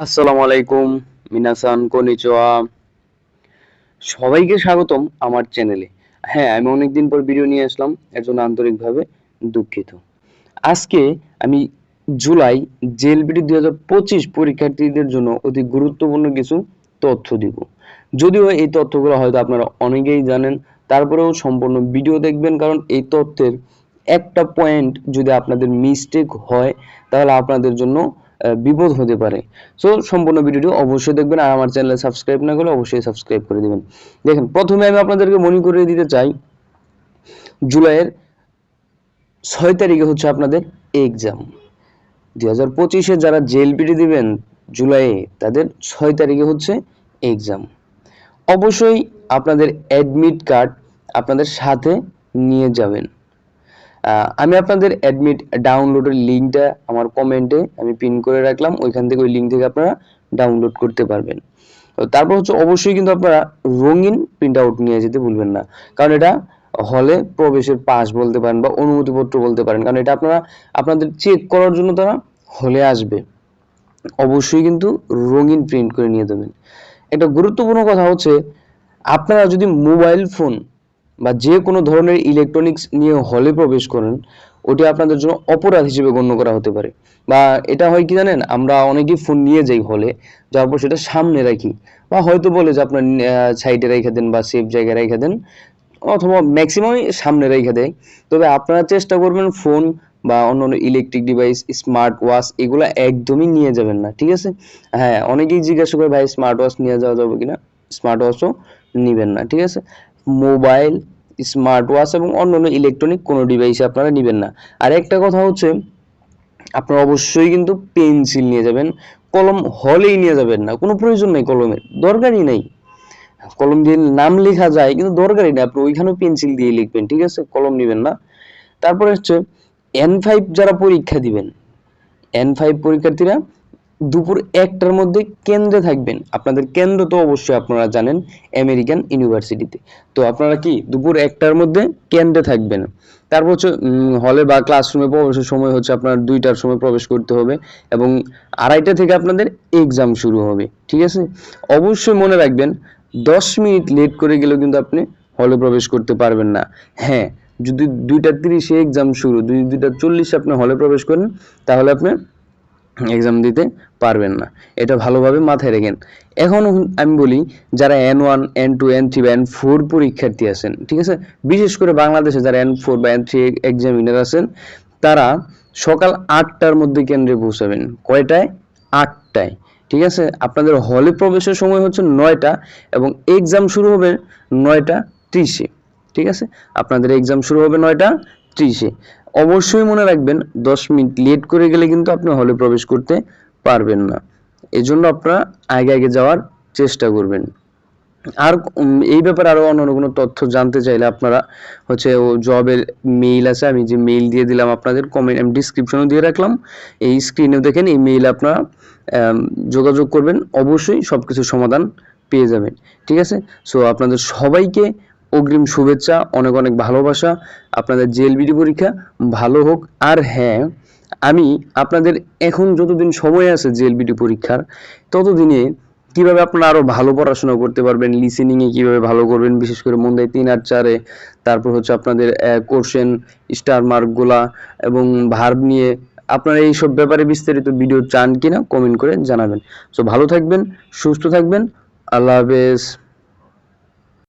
আসসালামু আলাইকুম মিনাসান, কনিচোয়া। সবাইকে স্বাগতম আমার চ্যানেলে। হ্যাঁ আমি অনেকদিন পর ভিডিও নিয়ে আসলাম, এর জন্য আন্তরিকভাবে দুঃখিত। আজকে আমি জুলাই জেলবিডি দুই হাজার পঁচিশ পরীক্ষার্থীদের জন্য অতি গুরুত্বপূর্ণ কিছু তথ্য দিব। যদিও এই তথ্যগুলো হয়তো আপনারা অনেকেই জানেন, তারপরেও সম্পূর্ণ ভিডিও দেখবেন, কারণ এই তথ্যের একটা পয়েন্ট যদি আপনাদের মিস্টেক হয়, তাহলে আপনাদের জন্য বিপদ হতে পারে। সো সম্পূর্ণ ভিডিওটি অবশ্যই দেখবেন আর আমার চ্যানেলে সাবস্ক্রাইব না করলে অবশ্যই সাবস্ক্রাইব করে দিবেন। দেখেন, প্রথমে আমি আপনাদেরকে মনে করিয়ে দিতে চাই, জুলাইয়ের ছয় তারিখে হচ্ছে আপনাদের এক্সাম দুই হাজার পঁচিশে যারা জেএলপিটি দিবেন, জুলাইয়ে তাদের ছয় তারিখে হচ্ছে এক্সাম অবশ্যই আপনাদের অ্যাডমিট কার্ড আপনাদের সাথে নিয়ে যাবেন। আমি আপনাদের অ্যাডমিট ডাউনলোডের লিঙ্কটা আমার কমেন্টে আমি পিন করে রাখলাম, ওইখান থেকে ওই লিঙ্ক থেকে আপনারা ডাউনলোড করতে পারবেন। তো তারপর হচ্ছে অবশ্যই কিন্তু আপনারা রঙিন প্রিন্ট আউট নিয়ে যেতে ভুলবেন না। কারণ এটা হলে প্রবেশের পাস বলতে পারেন বা অনুমতিপত্র বলতে পারেন, কারণ এটা আপনারা, আপনাদের চেক করার জন্য তারা হলে আসবে। অবশ্যই কিন্তু রঙিন প্রিন্ট করে নিয়ে যাবেন। একটা গুরুত্বপূর্ণ কথা হচ্ছে, আপনারা যদি মোবাইল ফোন বা যে কোনো ধরনের ইলেকট্রনিক্স নিয়ে হলে প্রবেশ করেন, ওটি আপনাদের জন্য অপরাধ হিসেবে গণ্য করা হতে পারে। বা এটা হয় কি জানেন, আমরা অনেকেই ফোন নিয়ে যাই হলে যাওয়ার পর সেটা সামনে রাখি। বা হয়তো বলে যে আপনার সাইডে রেখে দেন বা সেফ জায়গায় রেখে দেন, অথবা ম্যাক্সিমামই সামনে রেখে দেয়। তবে আপনারা চেষ্টা করবেন ফোন বা অন্য অন্য ইলেকট্রিক ডিভাইস স্মার্ট ওয়াচ এগুলো একদমই নিয়ে যাবেন না, ঠিক আছে? হ্যাঁ অনেকেই জিজ্ঞাসা করে, ভাই স্মার্ট ওয়াচ নিয়ে যাওয়া যাবে কিনা? স্মার্ট ওয়াচও নিবেন না, ঠিক আছে? মোবাইল স্মার্ট ওয়াচ এবং অন্যান্য ইলেকট্রনিক কোনো ডিভাইস আপনারা নেবেন না। আর একটা কথা হচ্ছে, আপনারা অবশ্যই কিন্তু পেন্সিল নিয়ে যাবেন, কলম হলেই নিয়ে যাবেন না, কোনো প্রয়োজন নেই কলমের, দরকারই নেই। কলম দিয়ে নাম লেখা যায়, কিন্তু দরকারই নেই, আপনি ওইখানেও পেন্সিল দিয়ে লিখবেন, ঠিক আছে? কলম নেবেন না। তারপরে হচ্ছে এন ফাইভ যারা পরীক্ষা দিবেন এন ফাইভ পরীক্ষার্থীরা দুপুর একটার মধ্যে কেন্দ্রে থাকবেন। আপনাদের কেন্দ্র তো অবশ্যই আপনারা জানেন, আমেরিকান ইউনিভার্সিটিতে। তো আপনারা কি দুপুর একটার মধ্যে কেন্দ্রে থাকবেন? তারপর হচ্ছে হলে বা ক্লাসরুমে প্রবেশের সময় হচ্ছে আপনার দুইটার সময় প্রবেশ করতে হবে এবং আড়াইটা থেকে আপনাদের এক্সাম শুরু হবে, ঠিক আছে? অবশ্যই মনে রাখবেন, দশ মিনিট লেট করে গেলেও কিন্তু আপনি হলে প্রবেশ করতে পারবেন না। হ্যাঁ যদি দুইটা তিরিশে এক্সাম শুরু দুই দুইটা চল্লিশে আপনি হলে প্রবেশ করেন, তাহলে আপনি এক্সাম দিতে পারবেন না। এটা ভালোভাবে মাথায় রাখেন। এখন আমি বলি, যারা N one N two N three বা এন ফোর পরীক্ষার্থী আছেন, ঠিক আছে? বিশেষ করে বাংলাদেশে যারা এন ফোর বা এন থ্রি এক্সামিনার আছেন, তারা সকাল আটটার মধ্যে কেন্দ্রে পৌঁছাবেন। কয়টায়? আটটায়। ঠিক আছে? আপনাদের হলে প্রবেশের সময় হচ্ছে নয়টা এবং এক্সাম শুরু হবে নয়টা ত্রিশে। ঠিক আছে? আপনাদের এক্সাম শুরু হবে নয়টা ত্রিশে। অবশ্যই মনে রাখবেন, দশ মিনিট লেট করে গেলে কিন্তু আপনি হলে প্রবেশ করতে পারবেন না। এজন্য আপনারা আগে আগে যাওয়ার চেষ্টা করবেন। আর এই ব্যাপারে আরও অন্য কোনো তথ্য জানতে চাইলে আপনারা হচ্ছে ও জবের মেইল আছে, আমি যে মেইল দিয়ে দিলাম আপনাদের কমেন্ট আমি ডিসক্রিপশনও দিয়ে রাখলাম। এই স্ক্রিনেও দেখেন, এই মেইল আপনারা যোগাযোগ করবেন। অবশ্যই সব কিছু সমাধান পেয়ে যাবেন। ঠিক আছে? সো আপনাদের সবাইকে অগ্রিম শুভেচ্ছা, অনেক অনেক ভালোবাসা। আপনাদের জেএলবিডি পরীক্ষা ভালো হোক। আর হ্যাঁ আমি আপনাদের এখন যতদিন সময় আছে জেএলবিডি পরীক্ষার, ততদিনে কীভাবে আপনারা আরও ভালো পড়াশোনা করতে পারবেন লিসেনিং এ কীভাবে ভালো করবেন, বিশেষ করে মন্দায় তিন আর চারে, তারপর হচ্ছে আপনাদের কোশ্চেন স্টার মার্কগুলা এবং ভার্ব নিয়ে আপনারা এইসব ব্যাপারে বিস্তারিত ভিডিও চান কিনা কমেন্ট করে জানাবেন। সো ভালো থাকবেন, সুস্থ থাকবেন, আল্লাহ হাফেজ।